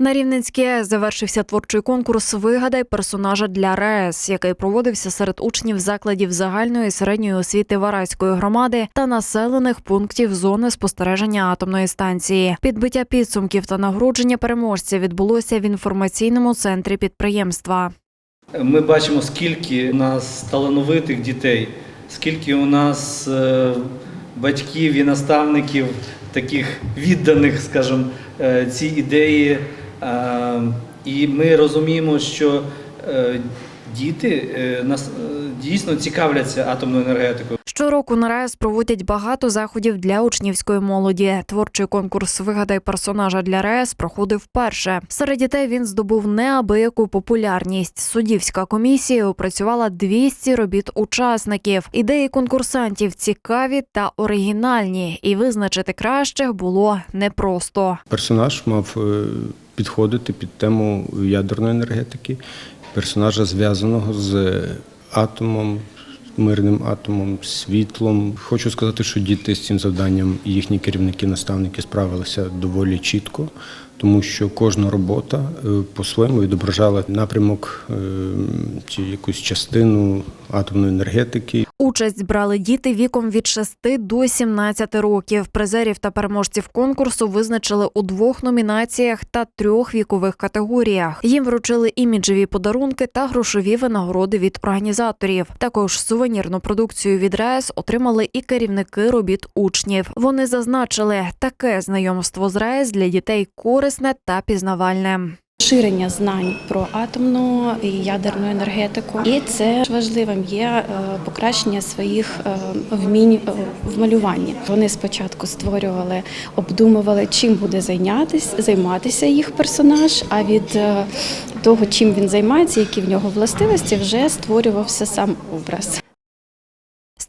На Рівненській завершився творчий конкурс Вигадай персонажа для РаЕС, який проводився серед учнів закладів загальної і середньої освіти Вараської громади та населених пунктів зони спостереження атомної станції. Підбиття підсумків та нагородження переможця відбулося в інформаційному центрі підприємства. Ми бачимо, скільки у нас талановитих дітей, скільки у нас е, батьків і наставників, таких відданих, скажімо, е, цій ідеї. І ми розуміємо, що е, діти е, нас е, дійсно цікавляться атомною енергетикою. Щороку на РаЕС проводять багато заходів для учнівської молоді. Творчий конкурс Вигадай персонажа для РаЕС проходив вперше. Серед дітей він здобув неабияку популярність. Суддівська комісія опрацювала 200 робіт учасників. Ідеї конкурсантів цікаві та оригінальні, і визначити кращих було непросто. Персонаж мав підходити під тему ядерної енергетики, персонажа зв'язаного з атомом, мирним атомом, світлом. Хочу сказати, що діти з цим завданням і їхні керівники, наставники справилися доволі чітко, тому що кожна робота е, по-своєму відображала напрямок е, чи якусь частину атомної енергетики. Участь брали діти віком від 6 до 17 років. Призерів та переможців конкурсу визначили у двох номінаціях та трьох вікових категоріях. Їм вручили іміджеві подарунки та грошові винагороди від організаторів. Також сувенірну продукцію від РаЕС отримали і керівники робіт учнів. Вони зазначили, таке знайомство з РаЕС для дітей корисне та пізнавальне. Ширення знань про атомну і ядерну енергетику, і це важливим є е, покращення своїх е, вмінь е, в малюванні. Вони спочатку створювали, обдумували, чим буде зайнятися, займатися їх персонаж. А від того, чим він займається, які в нього властивості, вже створювався сам образ.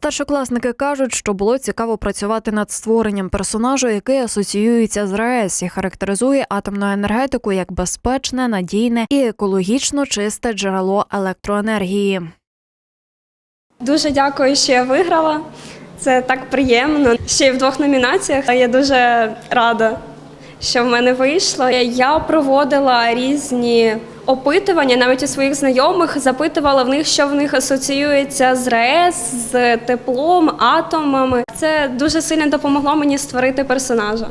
Старшокласники кажуть, що було цікаво працювати над створенням персонажу, який асоціюється з РаЕС і характеризує атомну енергетику як безпечне, надійне і екологічно чисте джерело електроенергії. Дуже дякую, що я виграла. Це так приємно. Ще й в двох номінаціях. Я дуже рада, що в мене вийшло. Я проводила різні опитування, навіть у своїх знайомих запитувала в них, що в них асоціюється з РЕС, з теплом, атомами. Це дуже сильно допомогло мені створити персонажа.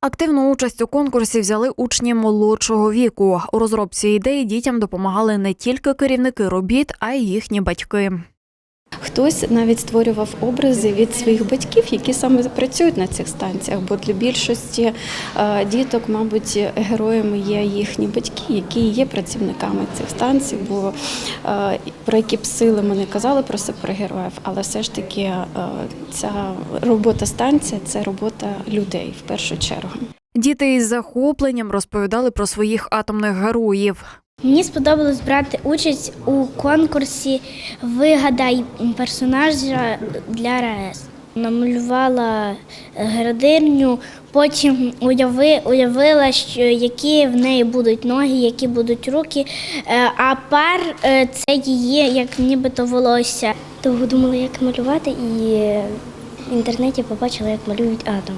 Активну участь у конкурсі взяли учні молодшого віку. У розробці ідеї дітям допомагали не тільки керівники робіт, а й їхні батьки. Хтось навіть створював образи від своїх батьків, які саме працюють на цих станціях. Бо для більшості е, діток, мабуть, героями є їхні батьки, які є працівниками цих станцій. Бо е, про які б сили ми не казали про супергероїв, але все ж таки е, ця робота станція це робота людей в першу чергу. Діти із захопленням розповідали про своїх атомних героїв. Мені сподобалось брати участь у конкурсі Вигадай персонажа для РаЕС. Намалювала градирню, потім уяви, уявила, що які в неї будуть ноги, які будуть руки. Е, А пар е, це її як нібито волосся. Довго думала, як малювати, і в інтернеті побачила, як малюють атом.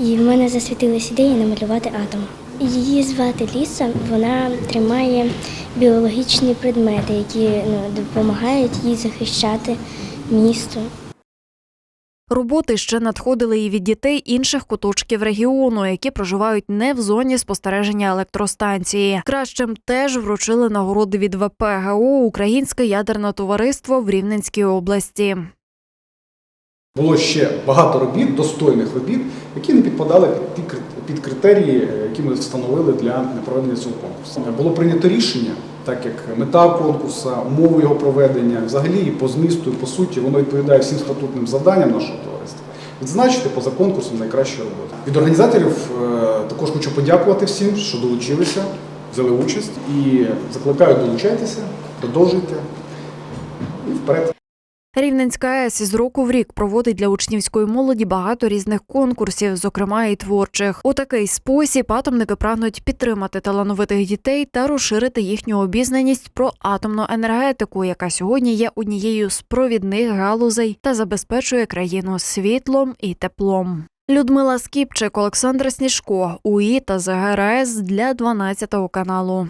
І в мене засвітилась ідея намалювати атом. Її звати Ліса, вона тримає біологічні предмети, які ну, допомагають їй захищати місто. Роботи ще надходили і від дітей інших куточків регіону, які проживають не в зоні спостереження електростанції. Кращим теж вручили нагороди від ВПГУ Українське ядерне товариство в Рівненській області. Було ще багато робіт, достойних робіт, які не підпадали під ті під критерії, е, які ми встановили для проведення цього конкурсу. Було прийнято рішення, так як мета конкурсу, умови його проведення, взагалі і по змісту, і по суті, воно відповідає всім статутним завданням нашого товариства. Відзначити поза конкурсом найкращу роботу. Від організаторів е, також хочу подякувати всім, що долучилися, взяли участь і закликаю долучайтеся, продовжуйте і вперед. Рівненська АЕС із року в рік проводить для учнівської молоді багато різних конкурсів, зокрема і творчих. У такий спосіб атомники прагнуть підтримати талановитих дітей та розширити їхню обізнаність про атомну енергетику, яка сьогодні є однією з провідних галузей та забезпечує країну світлом і теплом. Людмила Скіпчик, Олександр Сніжко, УІ та ЗГРС для 12 каналу.